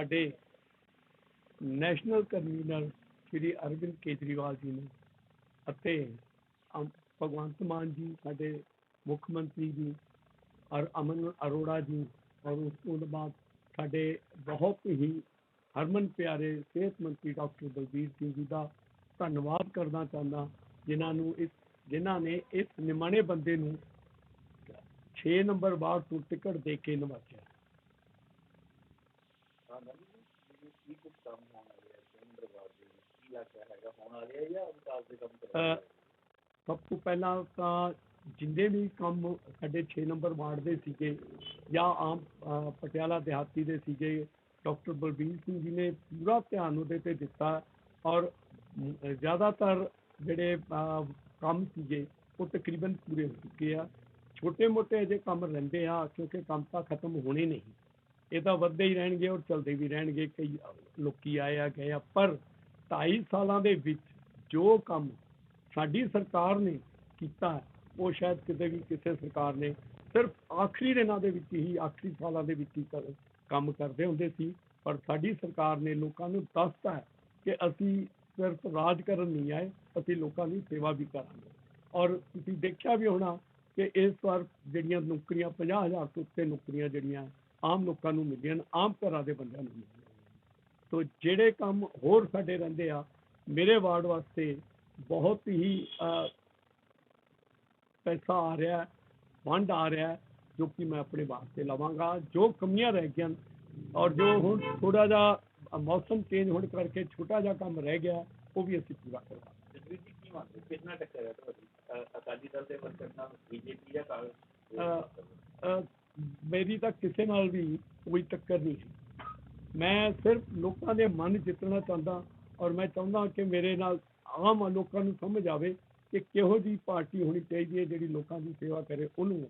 ਸਾਡੇ national convener Shri Arvind Kejriwal ji ਨੇ ਅਤੇ ਭਗਵੰਤ ਮਾਨ ਜੀ, ਸਾਡੇ ਮੁੱਖ ਮੰਤਰੀ ਜੀ ਔਰ ਅਮਨ ਅਰੋੜਾ ਜੀ ਔਰ ਉਸ ਤੋਂ ਬਾਅਦ ਸਾਡੇ ਬਹੁਤ ਹੀ ਹਰਮਨ ਪਿਆਰੇ ਸਿਹਤ ਮੰਤਰੀ ਡਾਕਟਰ ਬਲਬੀਰ ਸਿੰਘ ਜੀ ਦਾ ਧੰਨਵਾਦ ਕਰਨਾ ਚਾਹੁੰਦਾ, ਜਿਨ੍ਹਾਂ ਨੂੰ ਇਸ, ਜਿਨ੍ਹਾਂ ਨੇ ਇਸ ਨਿਮਾਣੇ ਬੰਦੇ ਨੂੰ 6 ਨੰਬਰ ਵਾਰਡ ਤੋਂ ਟਿਕਟ ਦੇ ਕੇ ਨਵਾਜਿਆ। ਹਾਂ ਨਹੀਂ ਕੀ ਕੁਝ ਕੰਮ ਹੋਣ ਵਾਲੇ ਹੈ ਕੇਂਦਰਵਾਦ ਦੇ ਵਿੱਚ ਕੀ ਲੱਗਦਾ ਹੈਗਾ ਹੋਣ ਵਾਲੇ ਹੈ ਜਾਂ ਵਿਕਾਸ ਦੇ ਕੰਮ ਕਰਵਾ ਸਭ ਤੋਂ ਪਹਿਲਾਂ ਤਾਂ ਜਿੰਨੇ ਵੀ ਕੰਮ ਸਾਡੇ 6 ਨੰਬਰ ਵਾਰਡ ਦੇ ਸੀਗੇ ਜਾਂ ਆਮ ਅਹ ਪਟਿਆਲਾ ਦਿਹਾਤੀ ਦੇ ਸੀਗੇ ਡਾਕਟਰ ਬਲਬੀਰ ਸਿੰਘ ਜੀ ਨੇ ਪੂਰਾ ਧਿਆਨ ਉਹਦੇ ਤੇ ਦਿੱਤਾ ਔਰ ਮ, ਜ਼ਿਆਦਾਤਰ ਜਿਹੜੇ ਅਹ, ਕੰਮ ਸੀਗੇ ਉਹ ਤਕਰੀਬਨ ਪੂਰੇ ਹੋ ਚੁੱਕੇ ਆ। ਛੋਟੇ ਮੋਟੇ ਅਜੇ ਕੰਮ ਰਹਿੰਦੇ ਆ ਕਿਉਂਕਿ ਕੰਮ ਤਾਂ ਖਤਮ ਹੋਣੇ ਨਹੀਂ। ਇਹ ਤਾਂ ਵੱਧਦੇ ਹੀ ਰਹਿਣਗੇ ਔਰ ਚੱਲਦੇ ਵੀ ਰਹਿਣਗੇ। ਕਈ ਲੋਕੀ ਆਏ ਆ ਗਏ ਆ, ਪਰ 2.5 ਸਾਲਾਂ ਦੇ ਵਿੱਚ ਜੋ ਕੰਮ ਸਾਡੀ ਸਰਕਾਰ ਨੇ ਕੀਤਾ, ਉਹ ਸ਼ਾਇਦ ਕਿਤੇ ਵੀ ਕਿਸੇ ਸਰਕਾਰ ਨੇ ਸਿਰਫ ਆਖਰੀ ਦਿਨਾਂ ਦੇ ਵਿੱਚ ਹੀ, ਆਖਰੀ ਸਾਲਾਂ ਦੇ ਵਿੱਚ ਹੀ ਕੰਮ ਕਰਦੇ ਹੁੰਦੇ ਸੀ। ਪਰ ਸਾਡੀ ਸਰਕਾਰ ਨੇ ਲੋਕਾਂ ਨੂੰ ਦੱਸਤਾ ਹੈ ਕਿ ਅਸੀਂ ਸਿਰਫ ਰਾਜ ਕਰਨ ਨਹੀਂ ਆਏ, ਅਸੀਂ ਲੋਕਾਂ ਦੀ ਸੇਵਾ ਵੀ ਕਰਾਂਗੇ। ਔਰ ਤੁਸੀਂ ਦੇਖਿਆ ਵੀ ਹੋਣਾ ਕਿ ਇਸ ਵਾਰ ਜਿਹੜੀਆਂ ਨੌਕਰੀਆਂ 50000 ਤੋਂ ਉੱਤੇ ਨੌਕਰੀਆਂ ਜਿਹੜੀਆਂ ਆਮ ਲੋਕਾਂ ਨੂੰ ਮਿਲੀਆਂ ਨੇ, ਆਮ ਘਰਾਂ ਦੇ ਬੰਦਿਆਂ ਨੂੰ ਮਿਲੀਆਂ ਤੋ ਜਿਹੜੇ ਕੰਮ ਹੋਰ ਸਾਡੇ ਰਹਿੰਦੇ ਆ ਮੇਰੇ ਵਾਰਡ ਵਾਸਤੇ ਬਹੁਤ ਹੀ ਪੈਸਾ ਆ ਰਿਹਾ ਫੰਡ ਆ ਰਿਹਾ ਜੋ ਕਿ ਮੈਂ ਆਪਣੇ ਵਾਸਤੇ ਲਵਾਂਗਾ। ਜੋ ਕਮੀਆਂ ਰਹਿ ਗਈਆਂ ਔਰ ਜੋ ਹੁਣ ਥੋੜਾ ਜਿਹਾ ਮੌਸਮ ਚੇਂਜ ਹੋਣ ਕਰਕੇ ਛੋਟਾ ਜਿਹਾ ਕੰਮ ਰਹਿ ਗਿਆ ਉਹ ਵੀ ਅਸੀਂ ਪੂਰਾ ਕਰਵਾਂਗੇ ਜਸਵੀਰ ਜੀ ਕੀ ਮੰਨਦੇ ਕਿੰਨਾ ਟੱਕਰ ਹੈ ਤੁਹਾਡੀ ਅਕਾਲੀ ਦਲ ਦੇ ਵਰਕਰ ਨਾਲ ਬੀਜੇਪੀ ਜਾਂ ਕਾਂਗਰਸ? ਮੇਰੀ ਤਾਂ ਕਿਸੇ ਨਾਲ ਵੀ ਕੋਈ ਟੱਕਰ ਨਹੀਂ ਹੈ ਮੈਂ ਸਿਰਫ ਲੋਕਾਂ ਦੇ ਮਨ ਜਿੱਤਣਾ ਚਾਹੁੰਦਾ ਔਰ ਮੈਂ ਚਾਹੁੰਦਾ ਕਿ ਮੇਰੇ ਨਾਲ ਆਮ ਲੋਕਾਂ ਨੂੰ ਸਮਝ ਆਵੇ ਕਿ ਕਿਹੋ ਜਿਹੀ ਪਾਰਟੀ ਹੋਣੀ ਚਾਹੀਦੀ ਹੈ ਜਿਹੜੀ ਲੋਕਾਂ ਦੀ ਸੇਵਾ ਕਰੇ, ਉਹਨੂੰ